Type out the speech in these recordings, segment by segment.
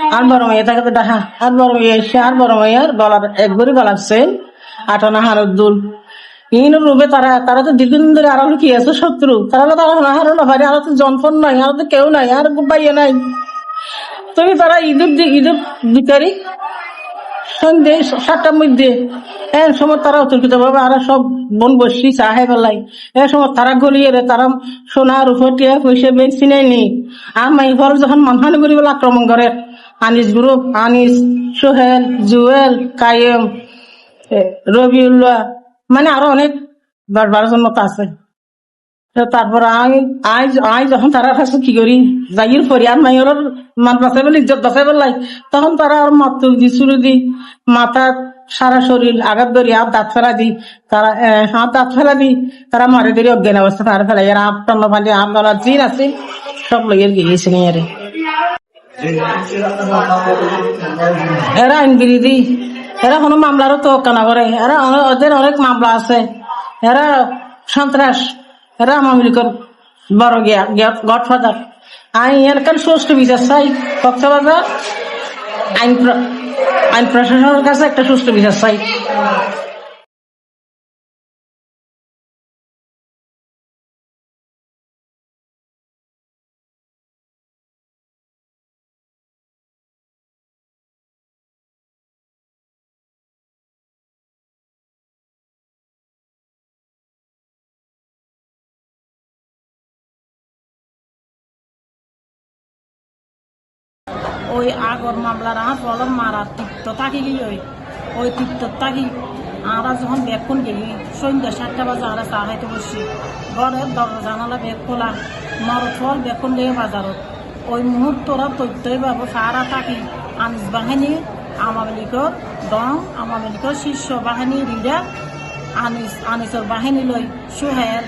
তারা শত্রু। সন্ধে সব বন বসি চাহে বেলাই এর সময় তারা গলিয়ে তারা সোনা রূপর টিয়া পয়সা বেন চিনাই নি। আর মাই ঘর যখন মানহানি করি বলে আক্রমণ করে আনিস গ্রুপ আনিস সোহেল জুয়েল কায়েম রবিউল্লাহ মানে আরও অনেক দশ বারো জন মতো আছে তারপর আমি আই আই যখন তারা কাছে কি করি যাইয়ের পরি আর মাইয়ের মান বাঁচাই বলে ইজ্জত বাঁচাই বলাই তখন তারা আর মাত দি চুরি দি মাথা সারা শরীর আঘাত ধরি আর দাঁত ফেলা দি তারা হাত দাঁত ফেলা দি তারা মারে ধরি অজ্ঞান অবস্থা তারা ফেলাই আর আপ টান্ন ফালি আপ জিন আছে সব লইয়ের গিয়েছে এরা এরা কোনো মামলারও করে। এরা ওদের অনেক মামলা আছে। এরা সন্ত্রাস। এরা আওয়ামী বড় গিয়া গডফাদার। আইন এলাকার সুষ্ঠু বিচার চাই। কক্সবাজার আইন আইন প্রশাসনের কাছে একটা সুষ্ঠু বিচার চাই। ওই আগর মামলার আর ফলর মারা তিক্ত থাকি গিয়ে ওই? ওই তিক্ত থাকি আমরা যখন বেকুন গেলি, সন্ধ্যা সাতটা বাজে আমরা চা খাইতে বসছি। ঘরের দরজা জানালা বেগ খোলা মর ফল বেকুন দিয়ে বাজারত। ওই মুহূর্তরা তথ্যই পাবো সারা থাকি আনিস বাহিনী, আওয়ামী দং, আওয়ামী শীর্ষ বাহিনী লিডার আনিস আনিসর বাহিনী লই সুহেল,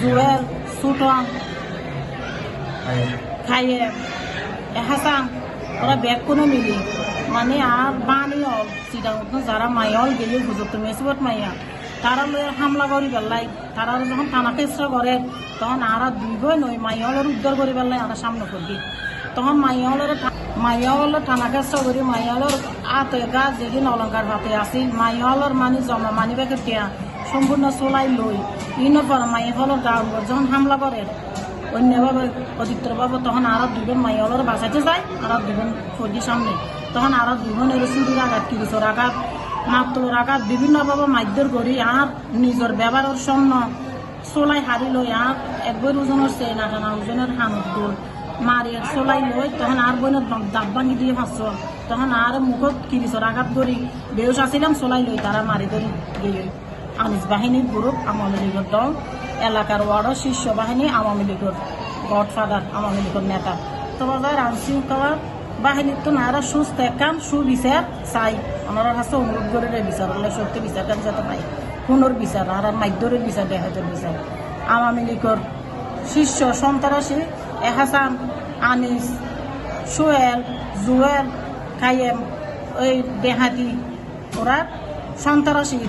জুয়েল, সুটং খাইয়ে হাসান ওরা ব্যাগ কোনো মিলি মানে আর বানি অল সিটা মতন যারা মাইল গেলে বুঝত মেসিবত মাইয়া। তারা লয়ে হামলা করি পেলাই তারা যখন থানা চেষ্টা করে, তখন আরা দুই বই নই মাইহলের উদ্ধার করি পেলাই আরা সামনে করবি। তখন মাইহলের মাইহলের থানা চেষ্টা করি মাইহলের আতে গা যেদিন অলঙ্কার ভাতে আসি। মাইহলের মানে জমা মানি ব্যাগের টিয়া, সম্পূর্ণ চলাই লই। ইনের পর মাইহলের গা যখন হামলা করে অন্যভাবে অধিকতর ভাবে তখন আরও দুজন মাইয়ালোর বাঁচাইতে যায়, আর দুজন ফৌজি সামনে। তখন আরও দুজন এর চুরির আঘাত, কিরিচর আঘাত মাত্র আঘাত বিভিন্নভাবে মাধ্যর করি আর নিজের ব্যবহারের স্বর্ণ, চলাই হারি লই আর একবার ওজনের চেন আটানা ওজনের হানত দোল মারি চলাই লই, তখন আর বইনের দাঁত ভাঙি দিয়ে ভাসছ তখন আর মুখত কিরিচর আঘাত করি বেউস আসিলাম চলাই লই তারা মারি ধরি গিয়ে আনিস বাহিনীর গ্রুপ লীগের দল এলাকার ওয়ার্ডের শীর্ষ বাহিনী আওয়ামী লীগের গডফাদার, আওয়ামী লীগের নেতা। তো বাজার আইন শৃঙ্খলা বাহিনীর তো নারা সুস্থ একান সুবিচার চাই। ওনারা কাছে অনুরোধ করে বিচার হলে সত্যি বিচার কাজ যাতে পাই পুনর বিচার আর মাধ্যরের বিচার দেখাতের বিচার। আওয়ামী লীগের শীর্ষ সন্ত্রাসী এহাসান, আনিস, সোহেল জুয়েল কায়েম ওই দেহাতি, ওরা সন্ত্রাসী।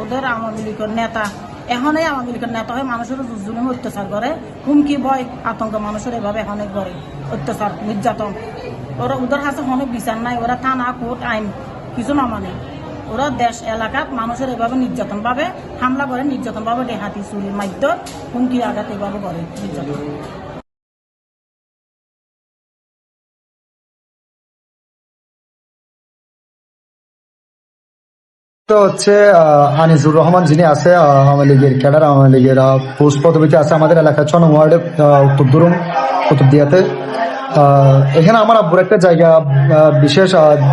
ওদের আওয়ামী লীগের নেতা এখনই আওয়ামী লীগের নেতা হয়ে মানুষের জুলুম অত্যাচার করে, হুমকি, ভয়, আতঙ্ক মানুষের এভাবে অনেক করে অত্যাচার, নির্যাতন। ওরা ওদের কাছে কোনো বিচার নাই, ওরা থানা, কোর্ট, আইন, কিছু না মানে। ওরা দেশ এলাকাত মানুষের এভাবে নির্যাতন পাবে, হামলা করে, নির্যাতন পাবে, দেহাতি, চুরির মাধ্যম হুমকি, আঘাত এভাবে করে, নির্যাতন। তো হচ্ছে আনিসুর রহমান যিনি আছে আওয়ামী লীগের ক্যাডার, আওয়ামী লীগের পোস্ট পদবিতে আছে আমাদের এলাকার ছ নং ওয়ার্ডে উত্তর দুরুম কুতুবদিয়াতে এখানে আমার আব্বুর একটা জায়গা বিশেষ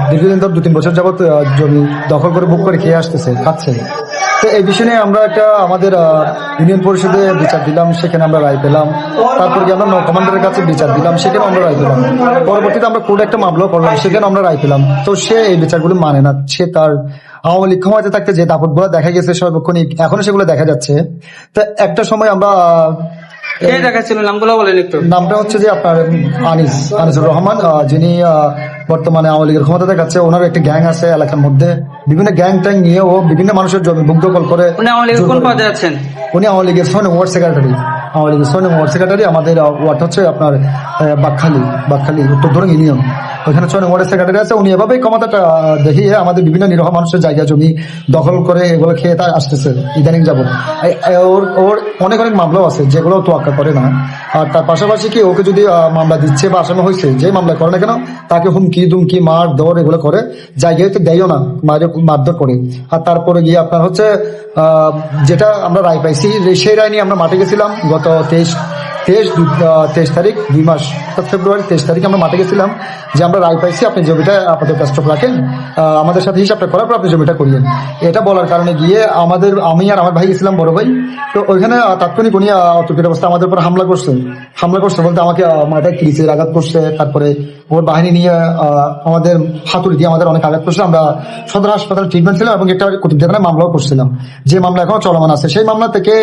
দীর্ঘদিন ধর দু তিন বছর যাবত জমি দখল করে বুক করে খেয়ে আসতেছে, খাচ্ছে। তো এই বিষয় নিয়ে আমরা একটা আমাদের ইউনিয়ন পরিষদে বিচার দিলাম, সেখানে আমরা রায় পেলাম। তারপর গিয়ে আমরা কমান্ডারের কাছে বিচার দিলাম সেখানে আমরা রায় পেলাম। পরবর্তীতে আমরা কোর্টে একটা মামলা করলাম সেখানে আমরা রায় পেলাম। তো সে এই বিচারগুলো মানে না, সে তার আওয়ামী লীগ ক্ষমতায় থাকতে যে দাপটগুলো দেখা গেছে সর্বক্ষণিক এখনও সেগুলো দেখা যাচ্ছে। তো একটা সময় আমরা নামগুলো বলেন একটু। নামটা হচ্ছে যে আপনার আনিস আনিসুর রহমান যিনি বর্তমানে আওয়ামী লীগের ক্ষমতা দেখাচ্ছে। ওনার একটা গ্যাং আছে এলাকার মধ্যে। বিভিন্ন গ্যাং ট্যাং নিয়ে ও বিভিন্ন মানুষের জমি বুক দখল করে উনি আওয়ামী লীগের সোনে ওয়ার্ড সেক্রেটারি। আওয়ামী লীগের সোনে ওয়ার্ড সেক্রেটারি আমাদের ওয়ার্ড হচ্ছে আপনার বাকখালী বাকখালী উত্তর ধরুন ইউনিয়ন। ওইখানে সোনে ওয়ার্ডের সেক্রেটারি আছে, উনি এভাবেই ক্ষমতাটা দেখিয়ে আমাদের বিভিন্ন নিরহ মানুষের জায়গা, জমি দখল করে এগুলো খেয়ে তা আসতেছে, ইদানিং যাব ওর ওর অনেক অনেক মামলাও আছে, যেগুলো তোয়াক্কা করে না। আর তার পাশাপাশি কি ওকে যদি মামলা দিচ্ছে বা আসামি হয়েছে, যে মামলা করে না কেন, তাকে হুমকি, দুমকি, মার দৌড় এগুলো করে, জায়গায় তো দেয়ও না, মারে, মারধর করে। আর তারপরে গিয়ে আপনার হচ্ছে যেটা আমরা রায় পাইছি সেই রায় নিয়ে আমরা মাঠে গেছিলাম গত তেইশ তেইশ তেইশ তারিখ, দুই মাস অর্থাৎ ফেব্রুয়ারি, তেইশ তারিখ আমরা মাঠে গেছিলাম যে আমরা রায় পাইছি, আপনি জমিটা আপাতত স্টপ রাখেন। আমাদের সাথে হিসাবটা করার পর আপনি জমিটা করিয়েন। এটা বলার কারণে গিয়ে আমাদের, আমি আর আমার ভাই গেছিলাম বড় ভাই। তো ওইখানে তাৎক্ষণিক উনি অতর্কিত অবস্থা আমাদের উপর হামলা করছে। হামলা করছে বলতে আমাকে মাথায় ক্রিচের আঘাত করছে, তারপরে ওর বাহিনী নিয়ে আমাদের হাতুড়ি দিয়ে আমাদের অনেক আঘাত করছে। আমরা সদর হাসপাতাল ট্রিটমেন্ট ছিলাম এবং একটা কুতুবদিয়াখানায় মামলাও করছিলাম। যে মামলা এখনও চলমান আছে, সেই মামলা থেকে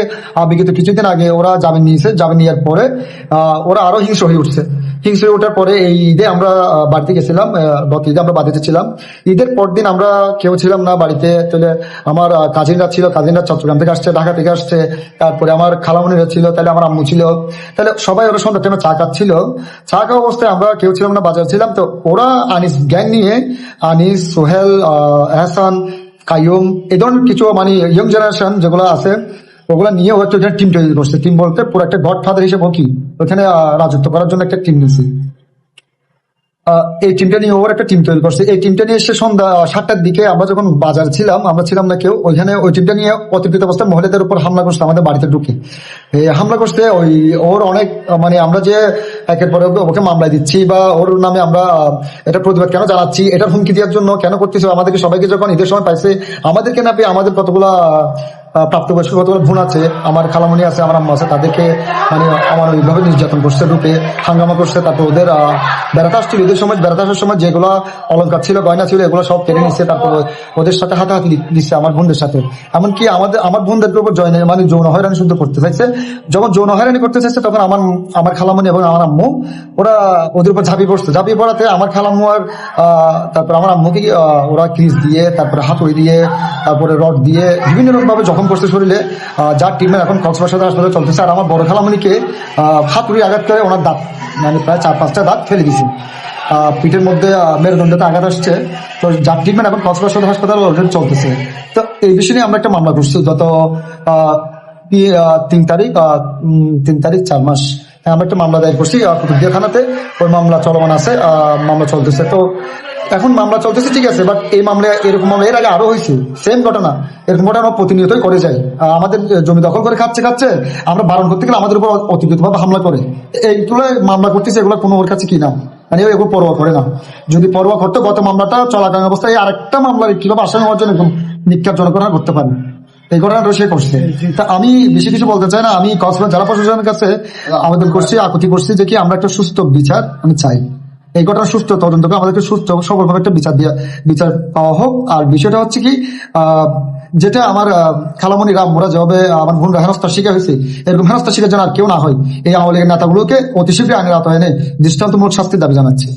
বিগত কিছুদিন আগে ওরা জামিন নিয়েছে, জামিন নেওয়ার পরে আহ, ওরা আরও হিংস্র হয়ে উঠছে। হিংস্র হয়ে ওঠার পরে এই ঈদে আমরা বাড়িতে গেছিলাম গত ঈদে আমরা বাড়িতে ছিলাম। ঈদের পর দিন আমরা কেউ ছিলাম না বাড়িতে। তাহলে আমার কাজিনরা ছিল কাজিনরা চট্টগ্রাম থেকে আসছে ঢাকা থেকে আসছে। তারপরে আমার খালামনিরা ছিল তাহলে আমার আম্মু ছিল। তাহলে সবাই ওরা সন্ধ্যা টাইমে চা খাচ্ছিল। চা খাওয়া অবস্থায় আমরা কেউ ছিলাম না বাজার ছিলাম। তো ওরা আনিস গ্যাং নিয়ে আনিস সোহেল এহসান কাইয়ুম এই ধরনের কিছু মানে ইয়ং জেনারেশন যেগুলো আছে ওগুলা নিয়ে হচ্ছে ওখানে টিম তৈরি করছে। টিম বলতে পুরো একটা গড ফাদার হিসেবে কি? ওখানে রাজত্ব করার জন্য একটা টিম নিয়েছে। এই টিমটা নিয়ে ওর একটা টিম তৈরি করছে। এই টিমটা নিয়ে এসে সন্ধ্যা সাতটার দিকে আমরা যখন বাজার ছিলাম, আমরা ছিলাম না কেউ, ওইখানে ওই টিমটা নিয়ে অতিরিক্ত অবস্থায় মহিলাদের উপর হামলা করছে, আমাদের বাড়িতে ঢুকে। এই হামলা করছে, ওই, ওর অনেক মানে আমরা যে একের পরে ওকে- ওকে মামলা দিচ্ছি বা ওর নামে আমরা এটা প্রতিবাদ কেন জানাচ্ছি এটা হুমকি দেওয়ার জন্য কেন করতেছে, আমাদেরকে সবাইকে যখন ঈদের সময় পাইছে, আমাদেরকে না পেয়ে আমাদের কতগুলা প্রাপ্তবয়স্ক আছে, আমার খালামণি আছে, আমার আম্মা আছে, তাদেরকে মানে আমার ওইভাবে নির্যাতন করছে ঢুকে হাঙ্গামা করছে, তারপর ওদের বেড়াতে আসছিল ঈদের সময় বেড়াতে আসার সময় যেগুলো অলঙ্কার ছিল, গয়না ছিল, এগুলো সব কেড়ে নিচ্ছে তারপর ওদের সাথে হাতাহাতি দিচ্ছে আমার বোনদের সাথে। এমনকি আমাদের, আমার বোনদের উপর জয় মানে যৌন হয়রানি শুদ্ধ করতে চাইছে। যখন যৌন হয়রানি করতে চাইছে, তখন আমার আমার খালামণি এবং আমার আম্মু, ওরা ওদের উপর ঝাঁপিয়ে পড়ছে। ঝাঁপিয়ে পড়াতে আমার খালাম্মু আর তারপর আমার আম্মুকে ওরা ক্রিজ দিয়ে, তারপরে হাতুড়ি দিয়ে, তারপরে রড দিয়ে, বিভিন্ন রকম ভাবে জখম করছে শরীরে যার ট্রিটমেন্ট এখন কক্সবাজার হাসপাতালে চলতেছে। আর আমার বড় খালামণিকে হাতুড়ি আঘাত করে ওনার দাঁত মানে প্রায় চার পাঁচটা দাঁত ফেলে দিয়েছে। পিঠের মধ্যে মেরুদণ্ডতে আঘাত আসছে। তো যার ট্রিটমেন্ট এখন কক্সবাজার হাসপাতালে অলরেডি চলতেছে। তো এই বিষয় নিয়ে আমরা একটা মামলা করছি। গত তিন তারিখ তিন তারিখ, চার মাস। আমরা একটা মামলা দায়ের করছি কুতুবদিয়া থানাতে। ওই মামলা চলমান আছে মামলা চলতেছে। তো এখন মামলা চলতেছে ঠিক আছে বাট এই মামলা এরকম মামলা এর আগে আরও হয়েছে সেম ঘটনা। এরকম ঘটনা প্রতিনিয়তই করে আহ, আমাদের জমি দখল করে খাচ্ছে খাচ্ছে আমরা বারণ করতে গেলে আমাদের উপর অতিরিক্ত ভাবে হামলা করে। এইগুলো মামলা করতেছে এগুলো কোনো ওর কাছে কি না? মানে এগুলো পরোয়া করে না। যদি পরোয়া করতো গত মামলাটা চলাকালীন অবস্থায় আরেকটা মামলার কীভাবে আসামি হওয়ার জন্য এরকম করতে পারে। এই ঘটনাটা সে করছে। তা আমি বেশি কিছু বলতে চাই না আমি কক্সবাজার জেলা প্রশাসনের কাছে আবেদন করছি আকুতি করছি যে কি আমরা একটা সুস্থ বিচার আমি চাই। এই ঘটনা সুস্থ তদন্ত করে আমাদেরকে সুস্থ সফলভাবে একটা বিচার দিয়ে বিচার পাওয়া হোক। আর বিষয়টা হচ্ছে কি যেটা আমার খালামণি রাম মোরা যেভাবে আমার বোন হেনস্থার শিকার হয়েছে, এরকম হেনস্থার শিকার যেন আর কেউ না হয়, এই আওয়ামী লীগের নেতাগুলোকে অতি শীঘ্রই আইনের আওতায় এনে দৃষ্টান্তমূলক শাস্তির দাবি জানাচ্ছে।